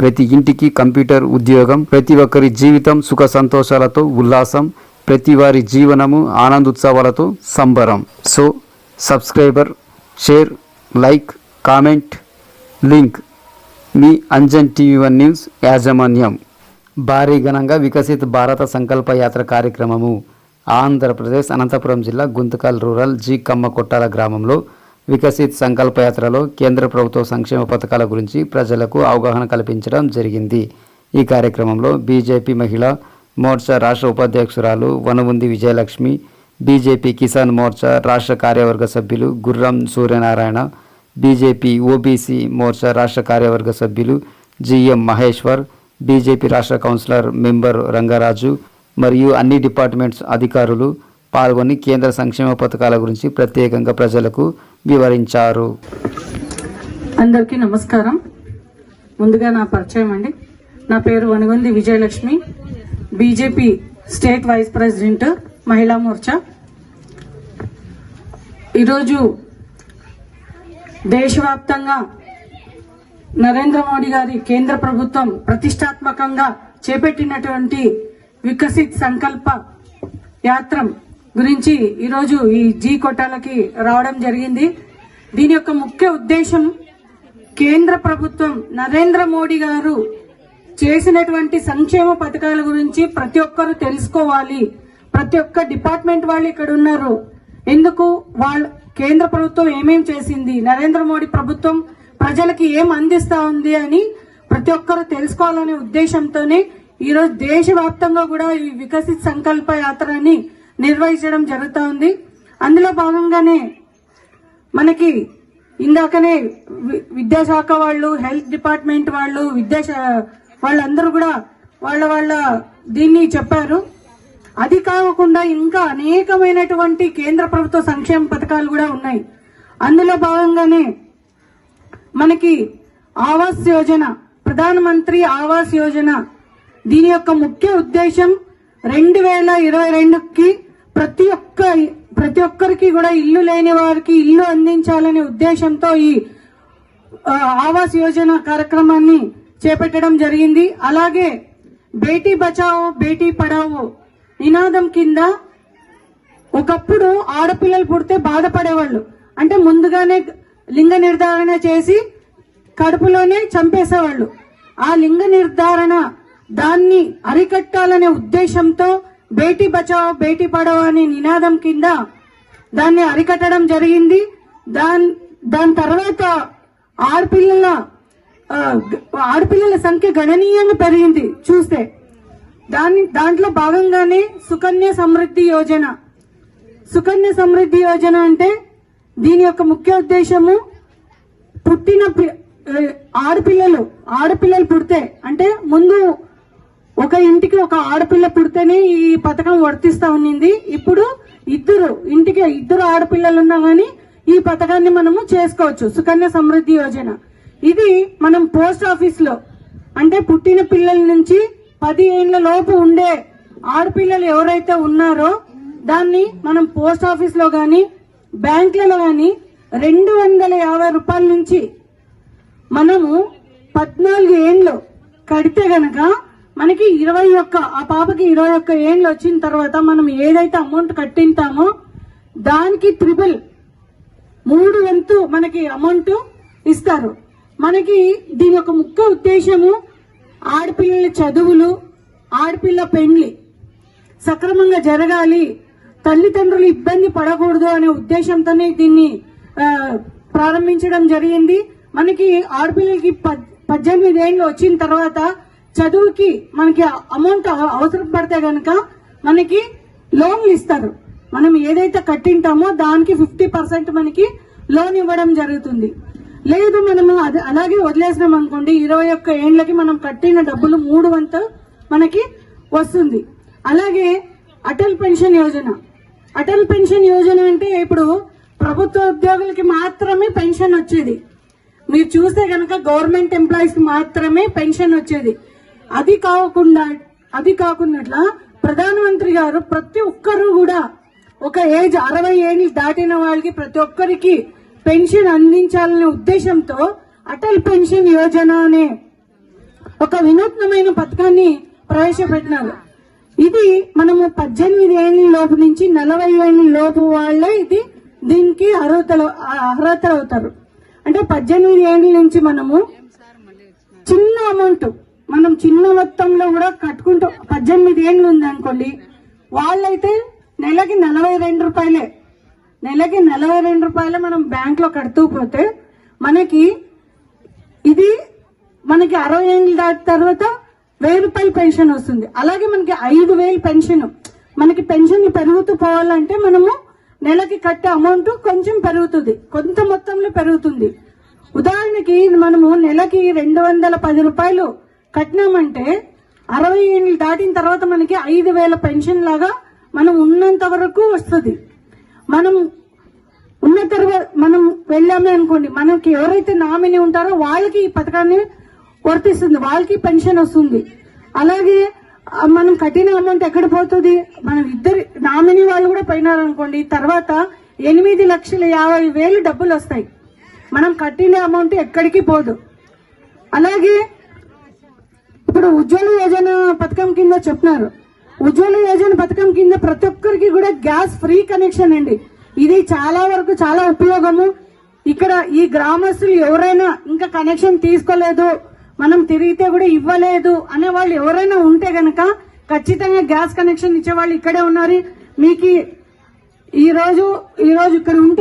ప్రతి ఇంటికి కంప్యూటర్ ఉద్యోగం ప్రతి ఒక్కరి జీవితం సుఖ సంతోషాలతో ఉల్లాసం ప్రతి వారి జీవనము ఆనందోత్సవాలతో సంబరం. So subscriber share like comment link. మీ అంజన్ టీవీ వన్ న్యూస్ యాజమాన్యం. భారీ ఘనంగా వికసిత్ భారత సంకల్ప యాత్ర కార్యక్రమము ఆంధ్రప్రదేశ్ అనంతపురం జిల్లా గుంతకల్ రూరల్ జీ కమ్మ కొట్టాల గ్రామంలో వికసిత్ సంకల్ప యాత్రలో కేంద్ర ప్రభుత్వ సంక్షేమ పథకాల గురించి ప్రజలకు అవగాహన కల్పించడం జరిగింది. ఈ కార్యక్రమంలో బీజేపీ మహిళా మోర్చా రాష్ట్ర ఉపాధ్యక్షురాలు వనముంది విజయలక్ష్మి బీజేపీ కిసాన్ మోర్చా రాష్ట్ర కార్యవర్గ సభ్యులు గుర్రం సూర్యనారాయణ బీజేపీ ఓబీసీ మోర్చా రాష్ట్ర కార్యవర్గ సభ్యులు జిఎం మహేశ్వర్ బీజేపీ రాష్ట్ర కౌన్సిలర్ మెంబర్ రంగరాజు మరియు అన్ని డిపార్ట్మెంట్స్ అధికారులు పాల్గొని కేంద్ర సంక్షేమ పథకాల గురించి ప్రత్యేకంగా ప్రజలకు వివరించారు. అందరికీ నమస్కారం. ముందుగా నా పరిచయం అండి. నా పేరు Vanagondi Vijayalakshmi. BJP state vice president Mahila Morcha. ఈరోజు దేశవ్యాప్తంగా నరేంద్ర మోడీ గారి కేంద్ర ప్రభుత్వం ప్రతిష్టాత్మకంగా చేపట్టినటువంటి వికసిత్ సంకల్ప యాత్ర గురించి ఈరోజు ఈ జీ కొట్టాలకి రావడం జరిగింది. దీని యొక్క ముఖ్య ఉద్దేశం కేంద్ర ప్రభుత్వం నరేంద్ర మోడీ గారు చేసినటువంటి సంక్షేమ పథకాల గురించి ప్రతి ఒక్కరు తెలుసుకోవాలి. ప్రతి ఒక్క డిపార్ట్మెంట్ వాళ్ళు ఇక్కడ ఉన్నారు. ఎందుకు? వాళ్ళ కేంద్ర ప్రభుత్వం ఏమేం చేసింది? నరేంద్ర మోడీ ప్రభుత్వం ప్రజలకి ఏం అందిస్తా ఉంది అని ప్రతి ఒక్కరు తెలుసుకోవాలనే ఉద్దేశంతోనే ఈరోజు దేశవ్యాప్తంగా కూడా ఈ వికసిత్ సంకల్ప యాత్రని నిర్వహించడం జరుగుతూ ఉంది అందులో భాగంగానే మనకి ఇందాకనే వి- విద్యాశాఖ వాళ్ళు హెల్త్ డిపార్ట్మెంట్ వాళ్ళు విద్యాశా వాళ్ళందరూ కూడా వాళ్ళ వాళ్ళ దీన్ని చెప్పారు. అది కాకుండా ఇంకా అనేకమైనటువంటి కేంద్ర ప్రభుత్వ సంక్షేమ పథకాలు కూడా ఉన్నాయి. అందులో భాగంగానే మనకి ఆవాస్ యోజన ప్రధానమంత్రి ఆవాస్ యోజన దీని యొక్క ముఖ్య ఉద్దేశం రెండు వేల ఇరవై రెండుకి ప్రతి ఒక్క ప్రతి ఒక్కరికి కూడా ఇల్లు లేని వారికి ఇల్లు అందించాలనే ఉద్దేశంతో ఈ ఆవాస్ యోజన కార్యక్రమాన్ని చేపట్టడం జరిగింది. అలాగే బేటీ బచావో బేటీ పడావో నినాదం కింద ఒకప్పుడు ఆడపిల్లలు పుడితే బాధపడేవాళ్ళు. అంటే ముందుగానే లింగ నిర్ధారణ చేసి కడుపులోనే చంపేసేవాళ్ళు. ఆ లింగ నిర్ధారణ దాన్ని అరికట్టాలనే ఉద్దేశంతో బేటీ బచావో బేటీ పడావో అనే నినాదం కింద దాన్ని అరికట్టడం జరిగింది. దాని దాని తర్వాత ఆడపిల్లల ఆడపిల్లల సంఖ్య గణనీయంగా పెరిగింది. చూస్తే దాని దాంట్లో భాగంగానే సుకన్య సమృద్ధి యోజన. సుకన్య సమృద్ధి యోజన అంటే దీని యొక్క ముఖ్య ఉద్దేశము పుట్టిన పి- ఆడపిల్లలు ఆడపిల్లలు పుడితే అంటే ముందు ఒక ఇంటికి ఒక ఆడపిల్ల పుడితేనే ఈ పథకం వర్తిస్తా ఉన్నింది. ఇప్పుడు ఇద్దరు ఇంటికి ఇద్దరు ఆడపిల్లలు ఉన్నా గానీ ఈ పథకాన్ని మనము చేసుకోవచ్చు. సుకన్య సమృద్ధి యోజన. ఇది మనం పోస్ట్ ఆఫీస్లో అంటే పుట్టిన పిల్లల నుంచి పది ఏళ్ళ లోపు ఉండే ఆడపిల్లలు ఎవరైతే ఉన్నారో దాన్ని మనం పోస్ట్ ఆఫీస్లో గాని బ్యాంకులలో గాని రెండు వందల యాభై రూపాయల నుంచి మనము పద్నాలుగు ఏండ్లు కడితే గనక మనకి ఇరవై ఒక్క ఆ పాపకి ఇరవై ఒక్క ఏండ్లు వచ్చిన తర్వాత మనం ఏదైతే అమౌంట్ కట్టింటామో దానికి త్రిబుల్ మూడు వంతు మనకి అమౌంట్ ఇస్తారు. మనకి దీని యొక్క ముఖ్య ఉద్దేశము ఆడపిల్లల చదువులు ఆడపిల్ల పెండ్లి. సక్రమంగా జరగాలి. తల్లిదండ్రులు ఇబ్బంది పడకూడదు అనే ఉద్దేశంతోనే దీన్ని ప్రారంభించడం జరిగింది. మనకి ఆడపిల్లలకి పద్- పద్దెనిమిది ఏళ్ళు వచ్చిన తర్వాత చదువుకి మనకి అమౌంట్ అవసరం పడితే గనక మనకి లోన్లు ఇస్తారు. మనం ఏదైతే కట్టింటామో దానికి ఫిఫ్టీ పర్సెంట్ మనకి లోన్ ఇవ్వడం జరుగుతుంది. లేదు మనము అది అలాగే వదిలేసినాం అనుకోండి ఇరవై ఒక్క ఏండ్లకి మనం కట్టిన డబ్బులు మూడు వంతు మనకి వస్తుంది. అలాగే అటల్ పెన్షన్ యోజన. అటల్ పెన్షన్ యోజన అంటే ఇప్పుడు ప్రభుత్వ ఉద్యోగులకి మాత్రమే పెన్షన్ వచ్చేది. మీరు చూస్తే కనుక గవర్నమెంట్ ఎంప్లాయీస్కి మాత్రమే పెన్షన్ వచ్చేది. అది కాకుండా అది కాకుండా ప్రధానమంత్రి గారు ప్రతి ఒక్కరు కూడా ఒక ఏజ్ అరవై ఏళ్ళు దాటిన వాళ్ళకి ప్రతి ఒక్కరికి పెన్షన్ అందించాలనే ఉద్దేశంతో అటల్ పెన్షన్ యోజన అనే ఒక వినూత్నమైన పథకాన్ని ప్రవేశపెట్టినారు. ఇది మనము పద్దెనిమిది ఏళ్ళ లోపు నుంచి నలభై ఏళ్ళ లోపు వాళ్ళే ఇది దీనికి అర్హతలు అర్హతలు అవుతారు అంటే పద్దెనిమిది ఏళ్ళ నుంచి మనము చిన్న అమౌంట్ మనం చిన్న మొత్తంలో కూడా కట్టుకుంటూ. పద్దెనిమిది ఏళ్ళు ఉంది అనుకోండి. వాళ్ళైతే నెలకి నలభై రెండు రూపాయలే. నెలకి నలభై రెండు రూపాయలే మనం బ్యాంక్లో కడుతూ పోతే మనకి ఇది మనకి అరవై ఏళ్ళు దాటిన తర్వాత వెయ్యి రూపాయలు పెన్షన్ వస్తుంది. అలాగే మనకి ఐదు వేలు పెన్షన్. మనకి పెన్షన్ పెరుగుతూ పోవాలంటే మనము నెలకి కట్టే అమౌంట్ కొంచెం పెరుగుతుంది. కొంత మొత్తంలో పెరుగుతుంది. ఉదాహరణకి మనము నెలకి రెండు వందల పది రూపాయలు కట్నం అంటే అరవై ఏళ్ళు దాటిన తర్వాత మనకి ఐదు వేల పెన్షన్ లాగా మనం ఉన్నంత వరకు వస్తుంది. మనం ఉన్న తర్వాత మనం వెళ్ళామే అనుకోండి మనకి ఎవరైతే నామినీ ఉంటారో వాళ్ళకి ఈ పథకాన్ని వర్తిస్తుంది వాళ్ళకి పెన్షన్ వస్తుంది. అలాగే మనం కట్టిన అమౌంట్ ఎక్కడ పోతుంది? మనం ఇద్దరు నామినీ వాళ్ళు కూడా పోయినారు అనుకోండి తర్వాత ఎనిమిది లక్షల యాభై వేలు డబ్బులు వస్తాయి. మనం కట్టిన అమౌంట్ ఎక్కడికి పోదు. అలాగే ఇప్పుడు ఉజ్వల యోజన పథకం కింద చెప్తున్నారు. ఉజ్వల యోజన పథకం కింద ప్రతి ఒక్కరికి కూడా గ్యాస్ ఫ్రీ కనెక్షన్ అండి. ఇది చాలా వరకు చాలా ఉపయోగము. ఇక్కడ ఈ గ్రామస్తులు ఎవరైనా ఇంకా కనెక్షన్ తీసుకోలేదు మనం తిరిగితే కూడా ఇవ్వలేదు అనే వాళ్ళు ఎవరైనా ఉంటే గనక ఖచ్చితంగా గ్యాస్ కనెక్షన్ ఇచ్చే వాళ్ళు ఇక్కడే ఉన్నారు. మీకు ఈ రోజు ఈ రోజు ఇక్కడ ఉంటే